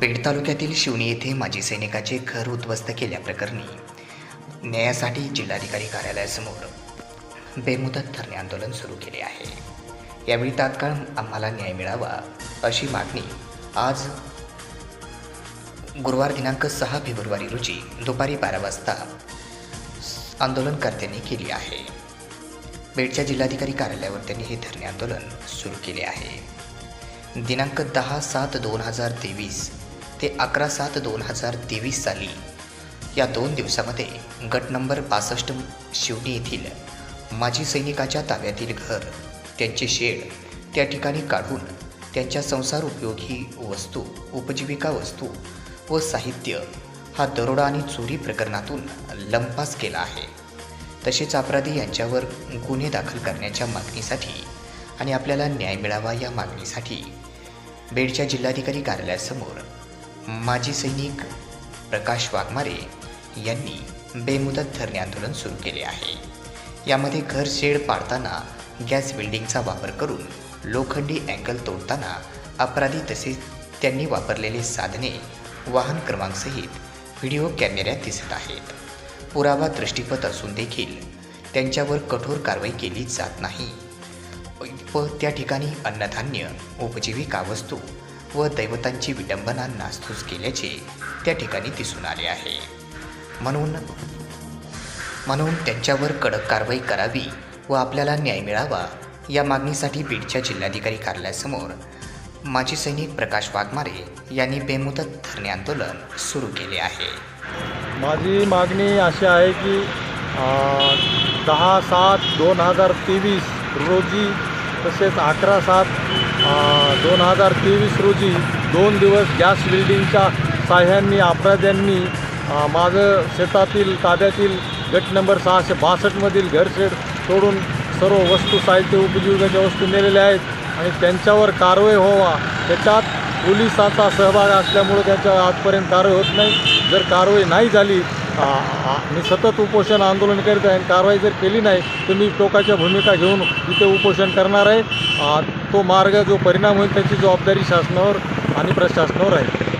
पेठ तालुक्यातील शिवणी येथे माजी सैनिकाचे घर उद्ध्वस्त केल्याप्रकरणी न्यायासाठी जिल्हाधिकारी कार्यालयासमोर बेमुदत धरणे आंदोलन सुरू केले आहे. यावेळी तात्काळ आम्हाला न्याय मिळावा अशी मागणी आज गुरुवार दिनांक सहा फेब्रुवारी रोजी दुपारी बारा वाजता आंदोलनकर्त्यांनी केली आहे. बेडच्या जिल्हाधिकारी कार्यालयावर त्यांनी हे धरणे आंदोलन सुरू केले आहे. दिनांक दहा सात दोन हजार तेवीस ते अकरा सात दोन हजार तेवीस साली. या दोन दिवसामध्ये गट नंबर बासष्ट शिवणी येथील माजी सैनिकाच्या ताब्यातील घर त्यांचे शेड त्या ठिकाणी काढून त्यांच्या संसार उपयोगी वस्तू उपजीविका वस्तू व साहित्य हा दरोडा आणि चोरी प्रकरणातून लंपास केला आहे. तसेच अपराधी यांच्यावर गुन्हे दाखल करण्याच्या मागणीसाठी आणि आपल्याला न्याय मिळावा या मागणीसाठी बेडच्या जिल्हाधिकारी कार्यालयासमोर माजी सैनिक प्रकाश वाघमारे यांनी बेमुदत धरणे आंदोलन सुरू केले आहे. यामध्ये घर शेड पाडताना गॅस बिल्डिंगचा वापर करून लोखंडी अँगल तोडताना अपराधी तसेच त्यांनी वापरलेले साधने वाहन क्रमांकसहित व्हिडिओ कॅमेऱ्यात दिसत आहेत. पुरावा दृष्टीपथ असून देखील त्यांच्यावर कठोर कारवाई केली जात नाही. व त्या ठिकाणी अन्नधान्य उपजीविका वस्तू व दैवतांची विडंबना नासधूस केल्याचे त्या ठिकाणी दिसून आले आहे. म्हणून म्हणून त्यांच्यावर कडक कारवाई करावी व आपल्याला न्याय मिळावा या मागणीसाठी बीडच्या जिल्हाधिकारी कार्यालयासमोर माजी सैनिक प्रकाश वाघमारे यांनी बेमुदत धरणे आंदोलन सुरू केले आहे. माझी मागणी अशी आहे की दहा सात दोन हजार तेवीस रोजी तसेच अकरा सात दोन हजार तेवीस रोजी दोन दिवस गॅस बिल्डिंगच्या साह्यांनी अपराध्यांनी माझं शेतातील ताब्यातील गट नंबर सहाशे बासष्टमधील घरशेड तोडून सर्व वस्तू साहित्य उपजीविकाच्या वस्तू नेलेल्या आहेत आणि त्यांच्यावर कारवाई व्हावा. त्याच्यात पोलिसांचा सहभाग असल्यामुळं त्यांच्या आजपर्यंत कारवाई होत नाही. जर कारवाई नाही झाली मी सतत उपोषण आंदोलन करीत आहे आणि कारवाई जर केली नाही तर मी टोकाच्या भूमिका घेऊन इथे उपोषण करणार आहे. तो मार्ग जो परिणाम होईल त्याची जबाबदारी शासनावर आणि प्रशासनावर आहे.